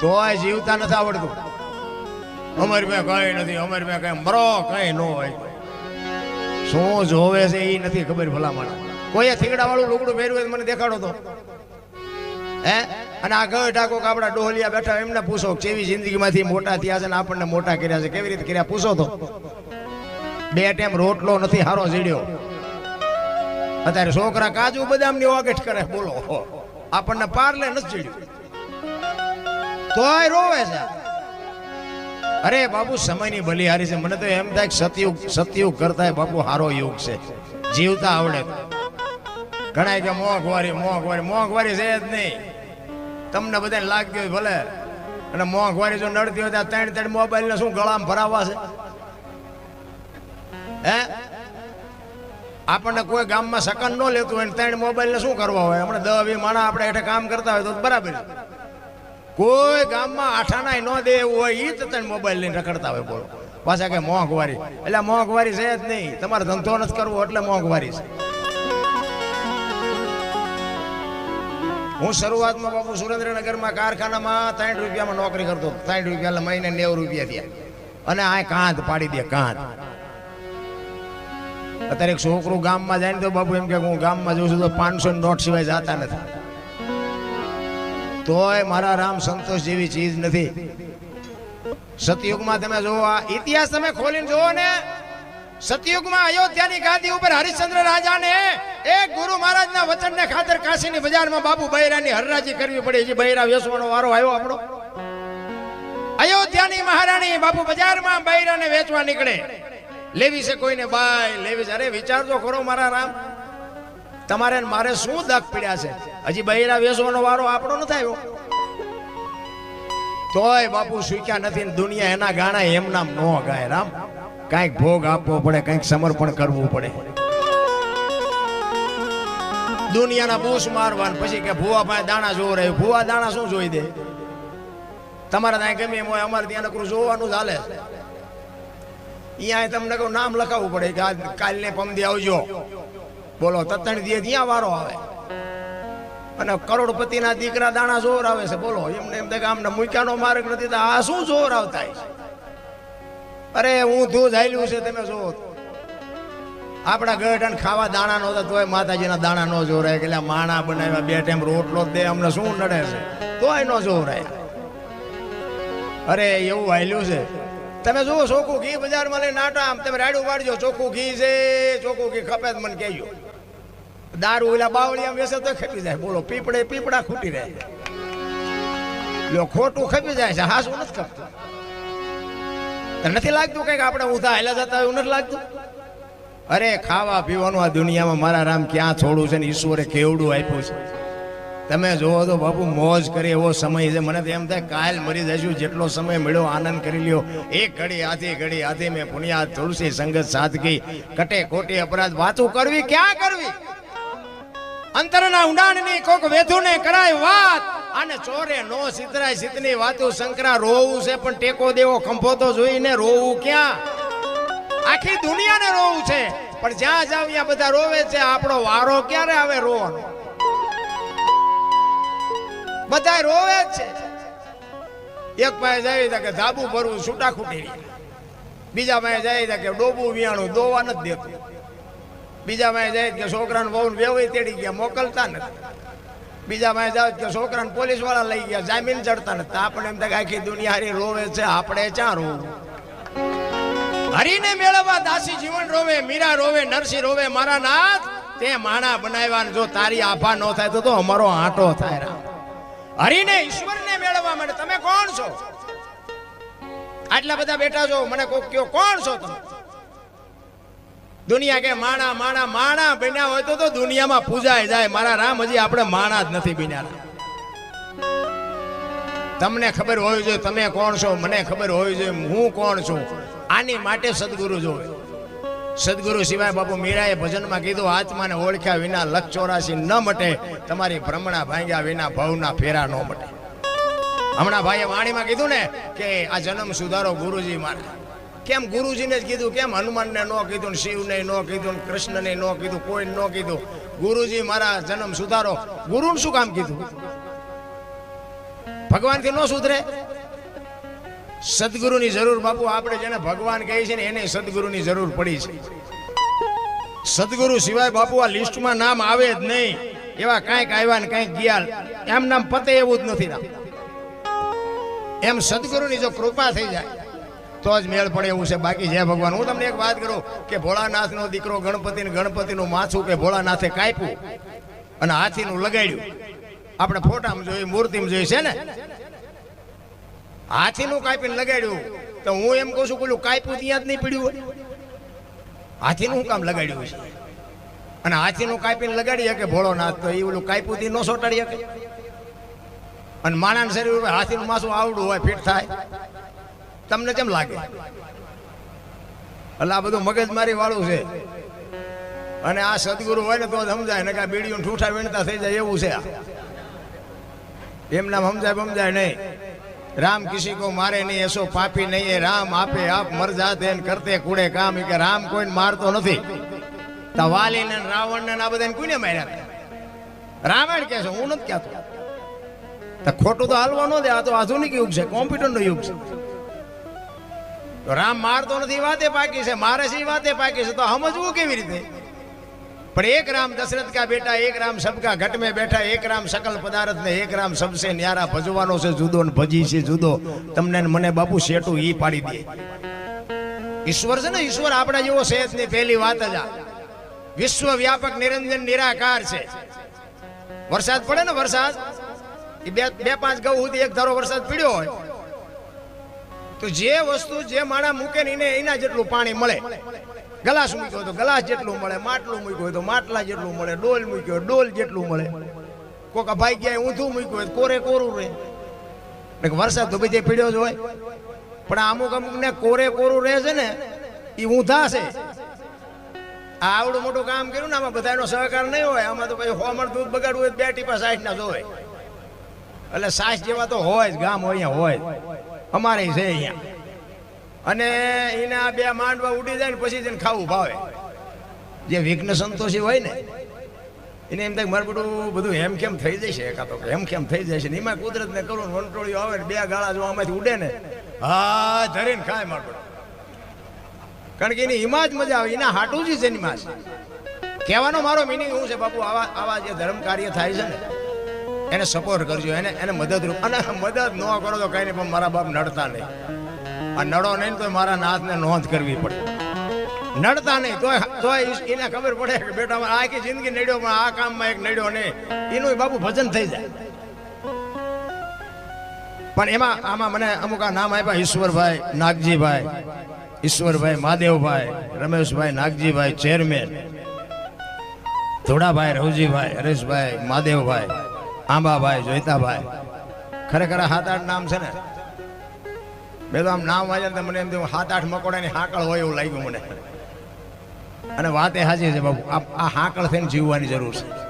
તોય જીવતા નથી આવડતું. અમર મેં કઈ નથી, અમર મેં કઈ મરો કઈ ન હોય. શું જોવે છે એ નથી ખબર ભલામણ. કોઈએ થીગડા વાળું લુગડું પહેર્યું મને દેખાડો તો. હે? અને આ ગયો ટાકો આપણા ડોહલિયા બેઠા એમને પૂછો કેવી જિંદગીમાંથી મોટા થયા છે ને આપણને મોટા કર્યા છે, કેવી રીતે કર્યા, પૂછો તો. બે ટાઈમ રોટલો નથી, હારો જીડ્યો અત્યારે છોકરા કાજુ બદામની વાગઠ કરે, બોલો. આપણને પારલે નથી જીડ્યું તોય રોવે છે. અરે બાબુ, સમયની બલિહારી છે. મને તો એમ થાય કે સતયુગ સતયુગ કરતા બાબુ હારો યુગ છે. જીવતા આવડે. તો. ઘણા કે મોંઘવારી મોંઘવારી મોંઘવારી. છે જ નહીં. તમને બધાને લાગતી હોય ભલે. અને મોંઘવારી જો નડતી હોય ત્યાં ત્રણ ત્રણ મોબાઈલ શું ગળામાં ભરાવા છે? હે? આપણને કોઈ ગામમાં સકન ન લેતું હોય ત્રણ મોબાઈલ ને શું કરવા હોય? હમણાં દસ વી માણસ આપણે હેઠે કામ કરતા હોય તો બરાબર. કોઈ ગામમાં આઠાના ન દે હોય એ તો તને મોબાઈલ લઈને રખડતા હોય બોલો. પાછા કે મોંઘવારી. એટલે મોંઘવારી છે જ નહીં. તમારે ધંધો નથી કરવો એટલે મોંઘવારી છે. હું શરૂઆતમાં બાપુ સુરેન્દ્રનગરમાં કારખાનામાં ત્રણ રૂપિયામાં નોકરી કરતો ત્રણ રૂપિયા એટલે મહિને નેવું રૂપિયા થયા. અને આ કાંત પાડી દે કાંત અત્યારે એક છોકરું ગામમાં જાય ને તો બાપુ એમ કે હું ગામમાં જઉં છું તો પાંચસો નોટ સિવાય જાતા નથી. તોય મારા રામ સંતોષ જેવી ચીજ નથી. સતયુગમાં તમે જુઓ, આ ઇતિહાસ તમે ખોલીને જુઓ ને, સતયુગમાં અયોધ્યાની ગાદી ઉપર હરિશ્ચંદ્ર રાજાને એક ગુરુ મહારાજના વચનને ખાતર કાશીની બજારમાં બાબુ બૈરાની હરરાજી કરવી પડી. છે બૈરા વેચવાનો વારો આવ્યો આપણો. અયોધ્યાની મહારાણી બાપુ બજારમાં બૈરાને વેચવા નીકળે. લેવી છે કોઈને બાય, લેવી છે. અરે વિચારજો ખરો મારા રામ, તમારે મારે શું દખ પીડ્યા છે? હજી બૈરા વેસવાનો વારો આપણો નથી આવ્યો. તોય બાપુ સુખ્યા નથી દુનિયા એના ગાણા એમ નામ નો ગાય, રામ. કાંઈક ભોગ આપવો પડે, કાંઈક સમર્પણ કરવું પડે. દુનિયાના બૂસ મારવાન પછી કે ભૂવા પાસે દાણા જોવો રહ્યું. ભૂવા દાણા શું જોઈ દે? તમારે ત્યાં ગમે એમ હોય, અમારે ત્યાં નકરું જોવાનું ચાલે અહીંયા તમને કહું, નામ લખાવવું પડે કે કાલને પમદી આવજો. બોલો તત્ણ દિયે ત્યાં વારો આવે. અને કરોડપતિના દીકરા દાણા જોર આવે છે. બોલો, એમને એમ કે આમને મૂક્યાનો માર્ગ નથી, તો આ શું જોર આવતા છે અરે, હું ધૂધ હાલ્યું છે, તમે જો આપણા ગઢ ખાવા દાણા નહોતા તોય માતાજીના દાણા ન જોરાય, કે માણા બનાવ્યા, બે ટાઈમ રોટલો દે, અમને શું નડે છે? તોય ન જોરાય. અરે, એવું હાલ્યું છે. તમે જુઓ, ચોખ્ખું ઘી બજારમાં લઈને નાટા આમ, તમે રાડું પાડજો ચોખ્ખું ઘી છે, ચોખ્ખું ઘી ખપે મને કહેજો. દારૂ ઓલા બાવળિયા વેસે તો ખેપી જાય. બોલો, પીપળે પીપળા ખૂટી રહે. લો ખોટું ખેપી જાય છે. હાસું નથી ખપતું નથી લાગતું કંઈક આપણે ઊંધા હાલ્યા જતા એવું નથી લાગતું? અરે, ખાવા પીવાનું આ દુનિયામાં મારા રામ ક્યાં છોડું છે ને ઈશ્વરે કેવડું આપ્યું છે? તમે જોવો તો બાપુ, મોજ કરે એવો સમય છે. મને તો એમ થાય કાલ મરી જશું જેટલો સમય મળ્યો, આનંદ કરી લ્યો. એક ઘડી, આધી ઘડી, આધી મેં પુણ્યા તુલસી સંગત સાદગી કટે ખોટી અપરાધ. વાતું કરવી? ક્યાં કરવી? અંતરના ઊંડાણની કોક વેધુને કરાય વાત. અને ચોરે નો સિતરાય સિતની વાતો શંકરા રોવું છે, પણ ટેકો દેવો ખંભો તો જોઈને રોવું ક્યાં? આખી દુનિયાને રોવું છે, પણ જ્યાં જાવ ત્યાં બધા રોવે છે, આપણો વારો ક્યારે આવે રોવાનો? બધા રોવે જ છે. એક પાસે જાય છે કે ધાબુ ભરવું છૂટા ખૂટી બીજા પાસે જાય છે કે ડોબું વિયાણું દોવા નથી દેતું. બીજા પાસે જાય કે છોકરાને બહુ વેવાઈ તેડી ગયા, મોકલતા નથી. બીજા પાસે જાય કે છોકરાને પોલીસવાળા લઈ ગયા, જામીન ચડતા નથી. આપણે એમ થાય આખી દુનિયા રોવે છે, આપણે ક્યાં રોવું? હરીને મેળવવા, દાસી જીવન રોવે, મીરા રોવે, નરસિંહ રોવે, મારા નાથ, તે માણા બનાવ્યા જો તારી આભા ન થાય તો અમારો આંટો થાય રામ. હરીને ઈશ્વરને મેળવવા માટે તમે કોણ છો? આટલા બધા બેઠા છો, મને કોક કયો કોણ છો તમે? દુનિયા કે માણા માણા માણા બન્યા હોય તો દુનિયામાં પૂજાય જાય. મારા રામ હજી આપણે માણા જ નથી બન્યા. તમને ખબર હોવી જોઈએ તમે કોણ છો? મને ખબર હોવી જોઈએ હું કોણ છું? આની માટે સદગુરુ જોવે. સદગુરુ સિવાય બાપુ મીરાએ ભજનમાં કીધું, આત્માને ઓળખ્યા વિના લખ ચોરાસી ન મટે, તમારી ભ્રમણા ભાંગ્યા વિના ભવના ફેરા ન મટે. હમણાં ભાઈએ વાણીમાં કીધું ને કે, આ જન્મ સુધારો ગુરુજી મારા. કેમ ગુરુજીને જ કીધું, કેમ હનુમાનને ન કીધું શિવને ન કીધું કૃષ્ણને ન કીધું કોઈને ન કીધું. ગુરુજી મારા જન્મ સુધારો. ગુરુને શું કામ કીધું? ભગવાનથી ન સુધરે? સદગુરુની જરૂર બાપુ, આપણે જેને ભગવાન કહે છે ને એને સદગુરુની જરૂર પડી છે. સદગુરુ સિવાય બાપુ આ લિસ્ટમાં નામ આવે જ નહીં. એવા કાંઈક આવ્યા ને કાંઈક ગયા. એમ નામ પતે એવું જ નથી એમ સદગુરુની જો કૃપા થઈ જાય તો જ મેળ પડે એવું છે. બાકી જય ભગવાન. હું તમને એક વાત કરું કે ભોળાનાથનો દીકરો ગણપતિ ને ગણપતિનું માથું કે ભોળાનાથે કાપ્યું અને હાથીનું લગાડ્યું. આપણે ફોટામાં જોયું, મૂર્તિમાં જોઈએ છે ને? હાથીનું કાપીને લગાડ્યું. તો હું એમ કહું છું પેલું કાપ્યું ત્યાં જ નહીં પડ્યું હોય. હાથીનું કામ લગાડ્યું છે અને હાથીનું કાપીને લગાડી શકે ભોળોનાથ તો એ ઓલું કાપ્યું થી ન સોટાડી શકે? અને માણાના શરીર હાથીનું માસું આવડું હોય, ફિટ થાય. તમને કેમ લાગે? એટલે આ બધું મગજમારી વાળું છે. અને આ સદગુરુ હોય ને તો સમજાય, ને કે આ ઠૂઠા વીણતા થઈ જાય એવું છે એમ નામ સમજાય સમજાય નહીં. રામ કિસી કો મારે નહીં, એસો પાપી નહીં, એ રામ આપે આપ મરજા દે કરતે કુડે કામ. કે રામ કોઈને મારતો નથી. તો વાલી ને રાવણ ને આ બધાને કોઈને માર્યા રામાયણ કે છે, હું નથી કહેતો. ખોટું તો હાલવા ન દે, આ તો આધુનિક યુગ છે, કોમ્પ્યુટરનો યુગ છે. રામ મારતો નથી, વાતે પાકી છે, મારે છે વાતે પાકી છે? તો સમજવું કેવી રીતે? પણ એક રામ દશરથ કા બેટા, એક રામ સબકા ઘટ મેં બેઠા, એક રામ સકલ પદાર્થ ને એક રામ સબસે ન્યારા ભજવાનો છે, જુદો ને ભજી છે, જુદો. તમને મને બાપુ શેટું ઈ પાડી દે. ઈશ્વર છે ને, ઈશ્વર આપણા જેવો છે જ નહીં પહેલી વાત જ આ. વિશ્વ વ્યાપક નિરંજન નિરાકાર છે. વરસાદ પડે ને વરસાદ? બે બે પાંચ ગૌ સુધી એક ધારો વરસાદ પીડ્યો હોય તો જે વસ્તુ જે માણા મૂકે ને એને જેટલું પાણી મળે. ગલાસ મૂક્યો તો ગલાસ જેટલું મળે, માટલું મૂક્યું હોય તો માટલા જેટલું મળે, ડોલ મૂક્યો ડોલ જેટલું મળે. કોક ભાઈ ગયા ઊંધું મૂક્યું હોય કોરે કોરું રહે. એટલે વરસાદ તો બધે પીડ્યો જ હોય. પણ અમુક અમુક ને કોરે કોરું રહે છે ને એ ઊંધા છે. આ આવડું મોટું કામ કર્યું ને, આમાં બધાનો સહકાર નહીં હોય. આમાં તો પછી હોમણ દૂધ બગાડવું હોય બે ટીપા સાઠ ના જોવે એટલે સાસ જેવા તો હોય જ, ગામ હોય અહીંયા હોય. અમારે છે અહીંયા. અને એના બે માંડવા ઉડી જાય ને પછી જઈને ખાવું ભાવે. જે વિઘ્ન સંતોષી હોય ને, એને એમ થાય મારું બધું બધું હેમ કેમ થઈ જશે એકાતો હેમ કેમ થઈ જશે ને એમાં કુદરત ને કરું વંટોળીઓ આવે ને બે ગાળા જો આમાંથી ઉડે ને, હા, ધરીને ખાય મારું કારણ કે એની હિમા જ મજા આવે. એના હાટું જ છે એની માસ. કહેવાનો મારો મિનિંગ શું છે, બાપુ, આવા આવા જે ધર્મ કાર્ય થાય છે ને એને સપોર્ટ કરજો, એને એને મદદરૂપ. અને મદદ ન કરો તો કઈ નહીં, પણ મારા બાપ નડતા નહીં. આ નડો નહીં તો મારા નાથને નોંધ કરવી પડે. નડતા નહીં તો તો એને ખબર પડે કે બેટા આખી જિંદગી નડ્યો, પણ આ કામમાં એક નડ્યો નહીં. એનું બાપુ ભજન થઈ જાય. પણ એમાં આમાં મને અમુક આ નામ આપ્યા, ઈશ્વરભાઈ નાગજીભાઈ. ઈશ્વરભાઈ મહાદેવભાઈ, રમેશભાઈ નાગજીભાઈ, ચેરમેન. ધોળાભાઈ રવજીભાઈ, હરેશભાઈ મહાદેવભાઈ. આંબાભાઈ, જોઈતાભાઈ. ખરેખર સાત આઠ નામ છે ને બે તો આમ નામ વાંચે ને તો મને એમ થયું, સાત આઠ મકોડાની હાકળ હોય એવું લાગ્યું મને. અને વાત એ સાચી છે બાબુ આ હાકળ થઈને જીવવાની જરૂર છે.